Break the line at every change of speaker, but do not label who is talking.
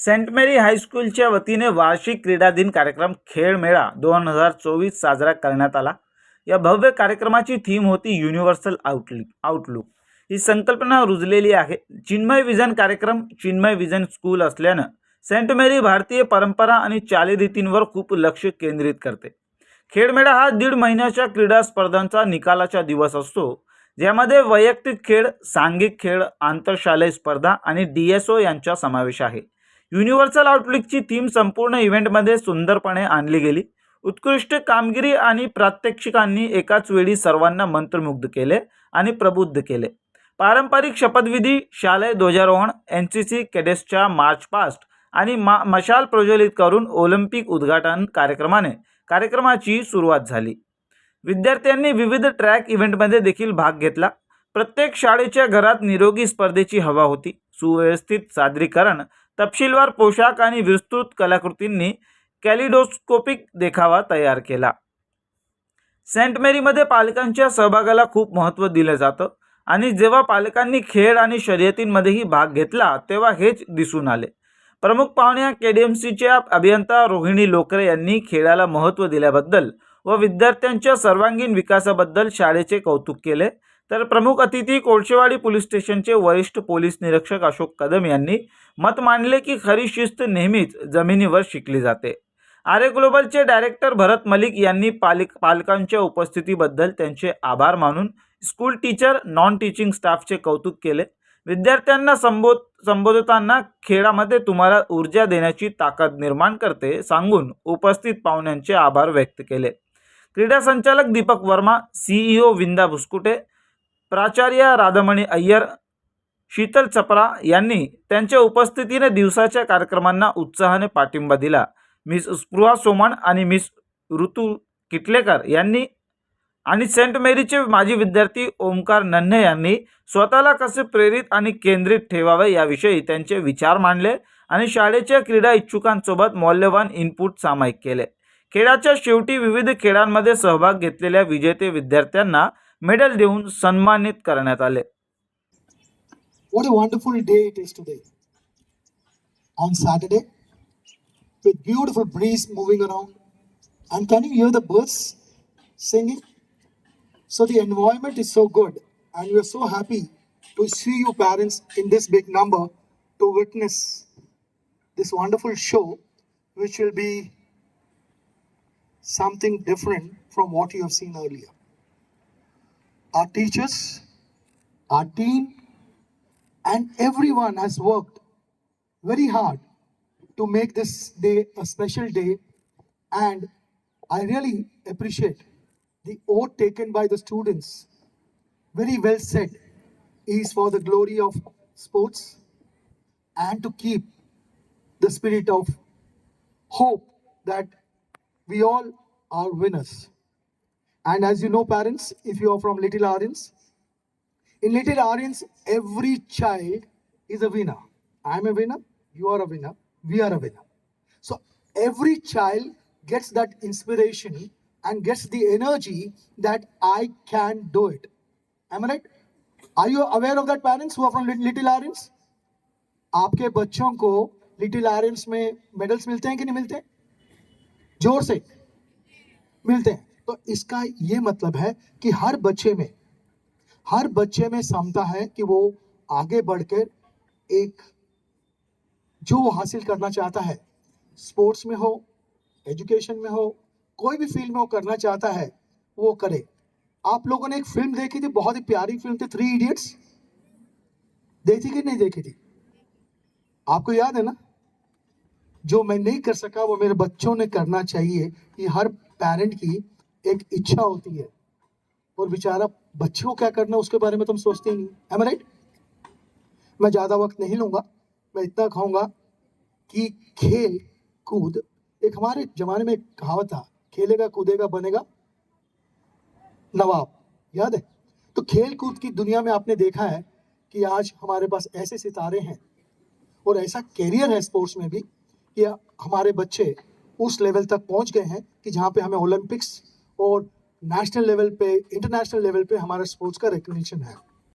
Saint मेरी हायस्कूलच्या वतीने वार्षिक क्रीडा दिन कार्यक्रम खेळमेळा दोन हजार चोवीस साजरा करण्यात आला. या भव्य कार्यक्रमाची थीम होती युनिव्हर्सल आउटलुक आउटलुक ही संकल्पना रुजलेली आहे. चिन्मय विजन कार्यक्रम चिन्मय विजन स्कूल असल्यानं सेंट मेरी भारतीय परंपरा आणि चालीरीतींवर खूप लक्ष केंद्रित करते. खेळमेळा हा दीड महिन्याच्या क्रीडा स्पर्धांचा निकालाचा दिवस असतो ज्यामध्ये वैयक्तिक खेळ सांघिक खेळ आंतरशालेय स्पर्धा आणि डी एस ओ यांचा समावेश आहे. युनिव्हर्सल आउटलुकची थीम संपूर्ण इव्हेंटमध्ये सुंदरपणे आणली गेली. उत्कृष्ट कामगिरी आणि प्रात्यक्षिकांनी एकाच वेळी सर्वांना मंत्रमुग्ध केले आणि प्रबुद्ध केले. पारंपरिक शपथविधी शालेय ध्वजारोहण एन सी सी कॅडेट्सच्या मार्च पास्ट आणि मा मशाल प्रज्वलित करून ऑलिम्पिक उद्घाटन कार्यक्रमाने कार्यक्रमाची सुरुवात झाली. विद्यार्थ्यांनी विविध ट्रॅक इव्हेंटमध्ये देखील भाग घेतला. प्रत्येक शाळेच्या घरात निरोगी स्पर्धेची हवा होती. सुव्यवस्थित सादरीकरण तपशीलवार पोशाख आणि विस्तृत कलाकृतींनी कॅलिडोस्कोपिक देखावा तयार केला. सेंट मेरीमध्ये पालकांच्या सहभागाला खूप महत्त्व दिलं जातं आणि जेव्हा पालकांनी खेळ आणि शर्यतींमध्येही भाग घेतला तेव्हा हेच दिसून आले. प्रमुख पाहुण्या के डी एम सीच्या अभियंता रोहिणी लोकरे यांनी खेळाला महत्त्व दिल्याबद्दल व विद्यार्थ्यांच्या सर्वांगीण विकासाबद्दल शाळेचे कौतुक केले. तर प्रमुख अतिथी कोळशेवाडी पोलीस स्टेशनचे वरिष्ठ पोलीस निरीक्षक अशोक कदम यांनी मत मांडले की खरी शिस्त नेहमीच जमिनीवर शिकली जाते. आर्य ग्लोबलचे डायरेक्टर भरत मलिक यांनी पालिक पालकांच्या उपस्थितीबद्दल त्यांचे आभार मानून स्कूल टीचर नॉन टीचिंग स्टाफचे कौतुक केले. विद्यार्थ्यांना संबोध संबोधताना खेळामध्ये तुम्हाला ऊर्जा देण्याची ताकद निर्माण करते सांगून उपस्थित पाहुण्यांचे आभार व्यक्त केले. क्रीडा संचालक दीपक वर्मा सीईओ विंदा भुसकुटे प्राचार्य राधामणी अय्यर शीतल चपरा यांनी त्यांच्या उपस्थितीने दिवसाच्या कार्यक्रमांना उत्साहाने पाठिंबा दिला. मिस स्पृहा सोमण आणि मिस ऋतू किटलेकर यांनी आणि सेंट मेरीचे माजी विद्यार्थी ओमकार नन्हे यांनी स्वतःला कसे प्रेरित आणि केंद्रित ठेवावे याविषयी त्यांचे विचार मांडले आणि शाळेच्या क्रीडा इच्छुकांसोबत मौल्यवान इनपुट सामायिक केले. खेळाच्या शेवटी विविध खेळांमध्ये सहभाग घेतलेल्या विजेते विद्यार्थ्यांना मेडल देऊन सन्मानित करण्यात आले
What a wonderful day it is today. On Saturday, with beautiful breeze moving around. And can you hear the birds singing? So the environment is so good, and we are so happy to see you parents in this big number to witness this wonderful show, which will be something different from what you have seen earlier. Our teachers, our team, and everyone has worked very hard to make this day a special day. And i really appreciate the oath taken by the students. Very well said. Is for the glory of sports and to keep the spirit of hope that we all are winners and as you know parents if you are from little Aryans, in Little Aryans, every child is a winner. I'm a winner, you are a winner, we are a winner. So every child gets that inspiration and gets the energy that I can do it. Am I right? Are you aware of that, parents who are from Lit- Little Aryans? आपके बच्चों को little Aryans में medals मिलते हैं कि नहीं मिलते जोर से मिलते हैं तो इसका ये मतलब है कि हर बच्चे में, हर बच्चे में क्षमता है कि वो आगे बढ़कर एक, जो वो हासिल करना चाहता है, स्पोर्ट्स में हो, एजुकेशन में हो, कोई भी फ़ील्ड में वो करना चाहता है, वो करे। आप लोगों ने एक फ़िल्म देखी थी, बहुत ही प्यारी फ़िल्म थी थ्री इडियट्स देखी कि नहीं देखी थी? आपको याद है ना? जो मैं नहीं कर सका, वो मेरे बच्चों ने करना चाहिए ये हर पेरेंट की एक इच्छा होती है। और बेचारा, बच्चे को क्या करना उसके बारे में तुम सोचते ही नहीं। एम राइट मैं ज़्यादा वक्त नहीं लूँगा। मैं इतना कहूँगा कि खेल कूद एक हमारे जमाने में कहावत था, खेलेगा, कूदेगा, बनेगा नवाब। याद है? तो खेल कूद की दुनिया में आपने देखा है कि आज हमारे पास ऐसे सितारे हैं और ऐसा कैरियर है स्पोर्ट्स में भी कि हमारे बच्चे उस लेवल तक पहुँच गए हैं कि जहाँ पे हमें ओलंपिक्स और नेशनल लेवल पे इंटरनेशनल लेवल पे हमारे स्पोर्ट्स का रिकग्निशन है।